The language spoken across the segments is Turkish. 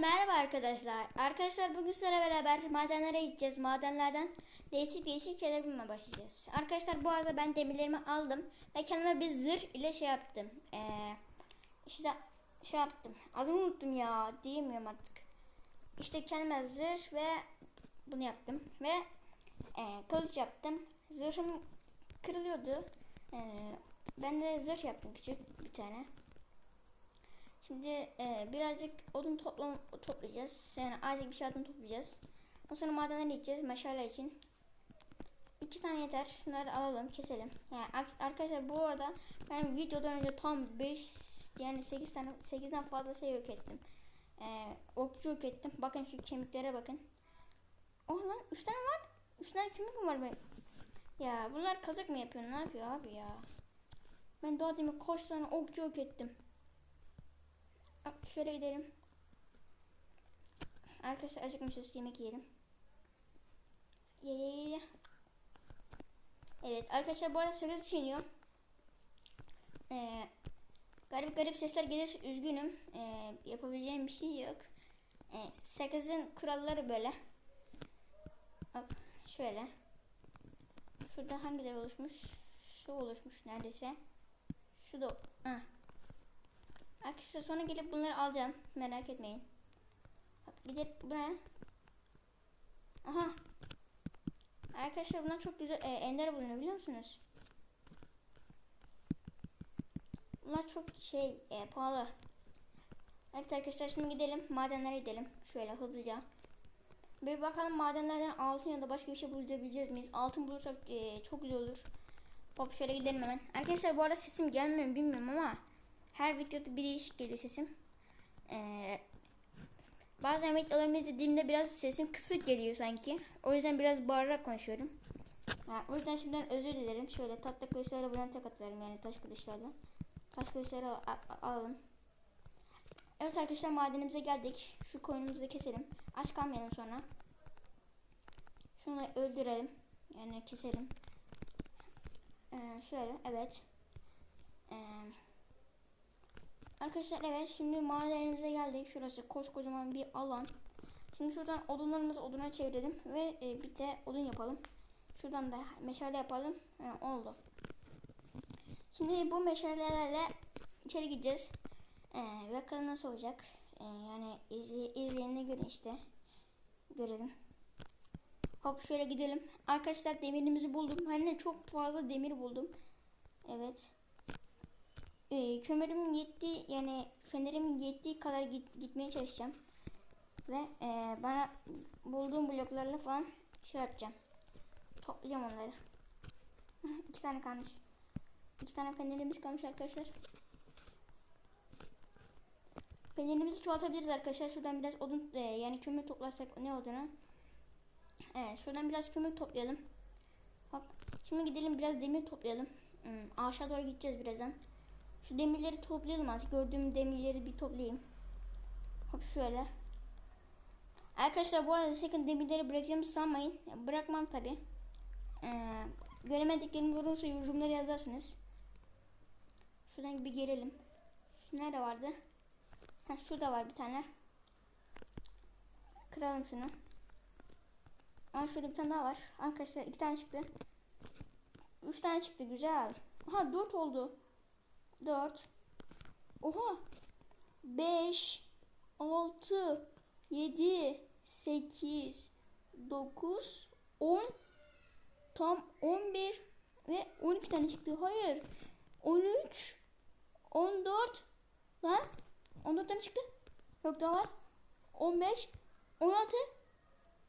merhaba arkadaşlar. Arkadaşlar bugün sizlerle beraber madenlere gideceğiz. Madenlerden değişik değişik şeyler bulmaya başlayacağız. Arkadaşlar bu arada ben demirlerimi aldım ve kendime bir zırh ile şey yaptım. Ee, işte şey yaptım. Adını unuttum ya. Diyemiyorum artık. İşte kendime zırh ve bunu yaptım ve e, kılıç yaptım. Zırhım kırılıyordu. Ee, ben de zırh yaptım küçük bir tane. Şimdi e, birazcık odun toplam toplayacağız. Yani azıcık bir şey odun toplayacağız. Ondan sonra madenlere gideceğiz meşale için. İki tane yeter. Şunları alalım, keselim. Yani ar- arkadaşlar bu arada ben videodan önce tam 5 yani 8 tane 8'den fazla şey yok ettim. Ee, okçu yok ettim. Bakın şu kemiklere bakın. Oh lan 3 tane var. 3 tane kemik mi var benim? Ya bunlar kazık mı yapıyor? Ne yapıyor abi ya? Ben daha demin kaç tane okçu yok ettim. Şöyle gidelim. Arkadaşlar acıkmışız yemek yiyelim. Ye ye ye ye. Evet arkadaşlar bu arada sakız çiğniyor. Ee, garip garip sesler gelirse üzgünüm. Ee, yapabileceğim bir şey yok. Ee, sakızın kuralları böyle. Hop, şöyle. Şurada hangileri oluşmuş? Şu oluşmuş neredeyse. Şu da. Ah. Arkadaşlar sonra gelip bunları alacağım. Merak etmeyin. Bir de bu ne? Aha. Arkadaşlar bunlar çok güzel e, ender bulunuyor biliyor musunuz? Bunlar çok şey e, pahalı. Evet arkadaşlar şimdi gidelim madenlere gidelim. Şöyle hızlıca. Bir bakalım madenlerden altın ya da başka bir şey bulabileceğiz miyiz? Altın bulursak e, çok güzel olur. Hop şöyle gidelim hemen. Arkadaşlar bu arada sesim gelmiyor bilmiyorum ama her videoda bir değişik geliyor sesim. Ee, bazen videolarımı izlediğimde biraz sesim kısık geliyor sanki. O yüzden biraz bağırarak konuşuyorum. Yani o yüzden şimdiden özür dilerim. Şöyle tatlı kılıçlarla buna tek atarım yani taş kılıçlarla. Taş kılıçları al- al- alalım. Evet arkadaşlar madenimize geldik. Şu koyunumuzu da keselim. Aç kalmayalım sonra. Şunu da öldürelim. Yani keselim. Ee, şöyle evet. Ee, Arkadaşlar evet şimdi madenimize geldik. Şurası koskocaman bir alan. Şimdi şuradan odunlarımızı oduna çevirelim ve e, bir de odun yapalım. Şuradan da meşale yapalım. Ha, oldu. Şimdi bu meşalelerle içeri gideceğiz. Ee, bakalım nasıl olacak. Ee, yani izle, izleyenine göre işte görelim. Hop şöyle gidelim. Arkadaşlar demirimizi buldum. Hani çok fazla demir buldum. Evet e, kömürüm yettiği yani fenerim yettiği kadar git, gitmeye çalışacağım. Ve e, bana bulduğum bloklarla falan şey yapacağım. Toplayacağım onları. İki tane kalmış. İki tane fenerimiz kalmış arkadaşlar. Fenerimizi çoğaltabiliriz arkadaşlar. Şuradan biraz odun e, yani kömür toplarsak ne olduğunu. Evet şuradan biraz kömür toplayalım. Hop. Şimdi gidelim biraz demir toplayalım. Hmm, aşağı doğru gideceğiz birazdan. Şu demirleri toplayalım artık. Gördüğüm demirleri bir toplayayım. Hop şöyle. Arkadaşlar bu arada sakın demirleri bırakacağımı sanmayın. Bırakmam tabi. Ee, göremediklerimi olursa yorumlara yazarsınız. Şuradan bir gelelim. Şu nerede vardı? Ha şurada var bir tane. Kıralım şunu. Aa şurada bir tane daha var. Arkadaşlar iki tane çıktı. Üç tane çıktı güzel. Aha dört oldu. 4 Oha. 5 6 7 8 9 10 tam 11 ve 12 tane çıktı. Hayır. 13 14 lan. 14 tane çıktı. Yok daha var. 15 16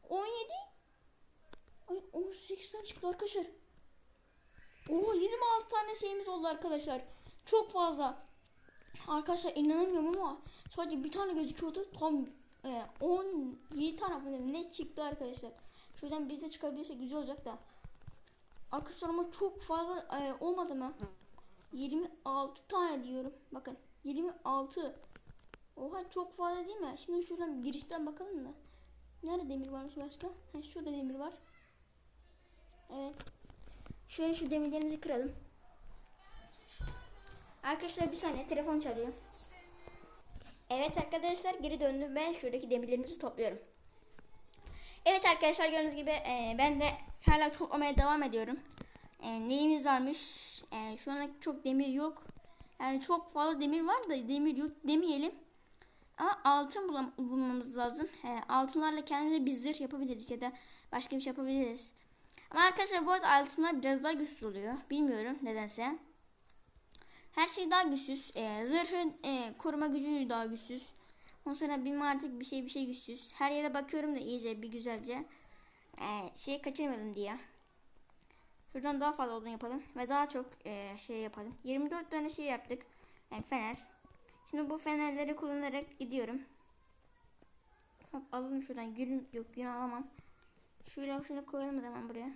17 Ay 18 tane çıktı arkadaşlar. Oha 26 tane şeyimiz oldu arkadaşlar. Çok fazla. Arkadaşlar inanamıyorum ama sadece bir tane gözüküyordu. Tam e, 17 tane ne çıktı arkadaşlar. Şuradan biz de çıkabilirse güzel olacak da. Arkadaşlar ama çok fazla e, olmadı mı? 26 tane diyorum. Bakın 26. Oha çok fazla değil mi? Şimdi şuradan girişten bakalım da. Nerede demir varmış başka? Ha, şurada demir var. Evet. Şöyle şu demirlerimizi kıralım. Arkadaşlar bir saniye telefon çalıyor. Evet arkadaşlar geri döndüm ve şuradaki demirlerimizi topluyorum. Evet arkadaşlar gördüğünüz gibi e, ben de hala toplamaya devam ediyorum. E, neyimiz varmış? E, şu an çok demir yok. Yani çok fazla demir var da demir yok demeyelim. Ama altın bulam- bulmamız lazım. E, altınlarla kendimize bir zırh yapabiliriz ya da başka bir şey yapabiliriz. Ama arkadaşlar bu arada altınlar biraz daha güçsüz oluyor. Bilmiyorum nedense. Her şey daha güçsüz. E, zırhın e, koruma gücü daha güçsüz. Ondan sonra bilmem artık bir şey bir şey güçsüz. Her yere bakıyorum da iyice bir güzelce. E, şeyi kaçırmadım diye. Şuradan daha fazla odun yapalım. Ve daha çok e, şey yapalım. 24 tane şey yaptık. Yani fener. Şimdi bu fenerleri kullanarak gidiyorum. Hop alalım şuradan. Gün yok gün alamam. Şöyle şunu koyalım zaman buraya.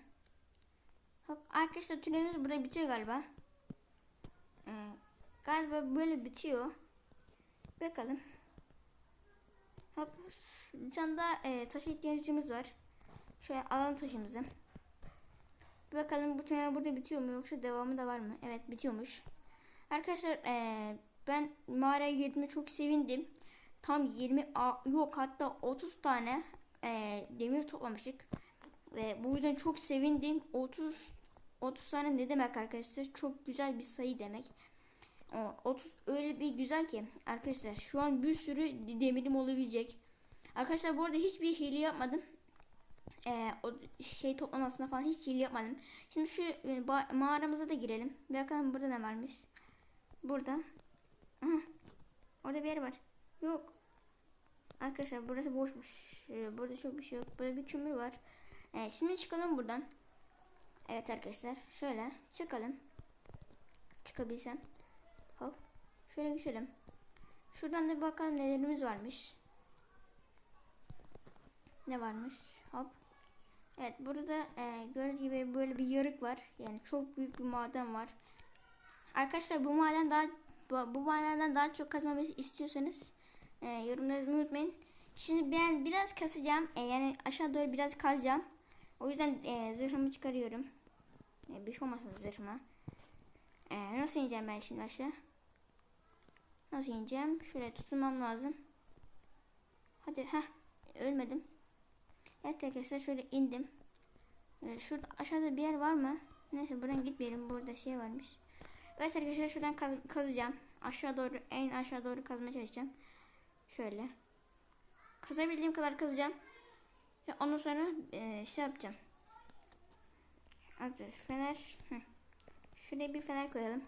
Hop arkadaşlar tünelimiz burada bitiyor galiba. Ee, galiba böyle bitiyor. Bakalım. Hop bir tane daha e, taşa ihtiyacımız var. Şöyle alalım taşımızı. Bir bakalım bu tünel burada bitiyor mu yoksa devamı da var mı? Evet bitiyormuş. Arkadaşlar e, ben mağaraya girdiğime çok sevindim. Tam 20 a- yok hatta 30 tane e, demir toplamıştık. Ve bu yüzden çok sevindim. 30 30 tane ne demek arkadaşlar? Çok güzel bir sayı demek. O 30 öyle bir güzel ki arkadaşlar şu an bir sürü demirim olabilecek. Arkadaşlar bu arada hiçbir hile yapmadım. Ee, o şey toplamasına falan hiç hile yapmadım. Şimdi şu e, mağaramıza da girelim. Bakalım burada ne varmış. Burada. Aha. Orada bir yer var. Yok. Arkadaşlar burası boşmuş. Ee, Burada çok bir şey yok. Burada bir kömür var. Ee, şimdi çıkalım buradan. Evet arkadaşlar. Şöyle çıkalım. Çıkabilsem. Hop. Şöyle geçelim. Şuradan da bakalım nelerimiz varmış. Ne varmış? Hop. Evet burada e, gördüğünüz gibi böyle bir yarık var. Yani çok büyük bir maden var. Arkadaşlar bu maden daha bu, bu madenden daha çok kazmamı istiyorsanız e, yorumlarınızı unutmayın. Şimdi ben biraz kasacağım. E, yani aşağı doğru biraz kazacağım. O yüzden e, zırhımı çıkarıyorum. E, bir şey olmasın zırhıma. E, nasıl ineceğim ben şimdi aşağı? Nasıl ineceğim? Şuraya tutunmam lazım. Hadi ha ölmedim. Evet arkadaşlar şöyle indim. E, şurada aşağıda bir yer var mı? Neyse buradan gitmeyelim. Burada şey varmış. Evet arkadaşlar şuradan kaz kazacağım. Aşağı doğru en aşağı doğru kazmaya çalışacağım. Şöyle. Kazabildiğim kadar kazacağım. Ondan sonra e, şey yapacağım. Arkadaşlar fener. Heh. Şuraya bir fener koyalım.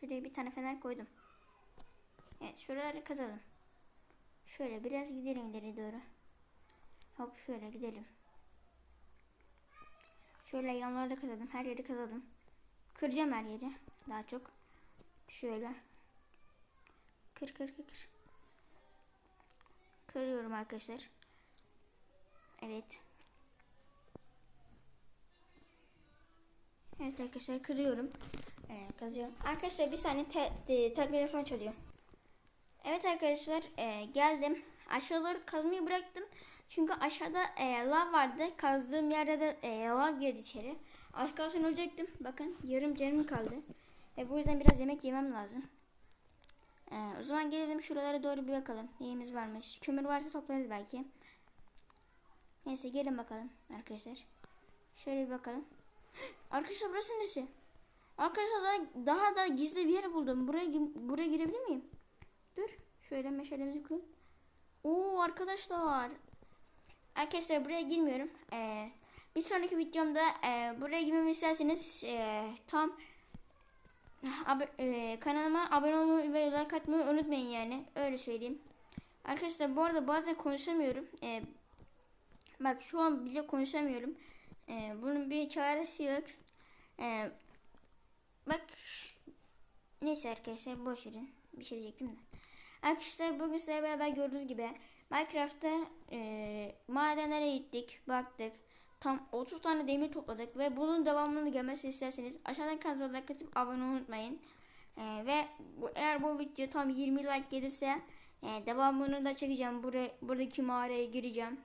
Şuraya bir tane fener koydum. Evet şuraları kazalım. Şöyle biraz gidelim ileri doğru. Hop şöyle gidelim. Şöyle yanlarda kazalım. Her yeri kazalım. Kıracağım her yeri. Daha çok. Şöyle. Kır kır kır. Kırıyorum arkadaşlar. Evet. Evet arkadaşlar kırıyorum. Evet kazıyorum. Arkadaşlar bir saniye te, te, te- telefon çalıyor. Evet arkadaşlar e, geldim. Aşağıları kazmayı bıraktım. Çünkü aşağıda e, lav vardı. Kazdığım yerde de e, lav girdi içeri. Az kalsın ölecektim. Bakın yarım canım kaldı. Ve bu yüzden biraz yemek yemem lazım. E, o zaman gelelim şuralara doğru bir bakalım. Neyimiz varmış. Kömür varsa toplarız belki. Neyse gelin bakalım arkadaşlar. Şöyle bir bakalım. Arkadaşlar burası neresi? Arkadaşlar daha, daha da gizli bir yer buldum. Buraya buraya girebilir miyim? Dur. Şöyle meşalemizi koyalım. Oo arkadaşlar. Arkadaşlar buraya girmiyorum. Ee, bir sonraki videomda e, buraya girmemi isterseniz e, tam ab- e, kanalıma abone olmayı ve like atmayı unutmayın yani. Öyle söyleyeyim. Arkadaşlar bu arada bazen konuşamıyorum. E, bak şu an bile konuşamıyorum. E, bunun bir çaresi yok. E, bak neyse arkadaşlar boş verin. Bir şey diyecektim de. Arkadaşlar bugün size beraber gördüğünüz gibi Minecraft'ta e, madenlere gittik, baktık. Tam 30 tane demir topladık ve bunun devamını gelmesi isterseniz aşağıdan kanalıma like atıp abone unutmayın. E, ve bu, eğer bu video tam 20 like gelirse e, devamını da çekeceğim. Buraya, buradaki mağaraya gireceğim.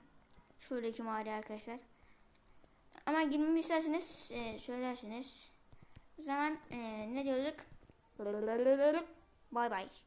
Şuradaki mağaraya arkadaşlar. Ama girmemi isterseniz e, söylersiniz. O zaman e, ne diyorduk? Bye bye.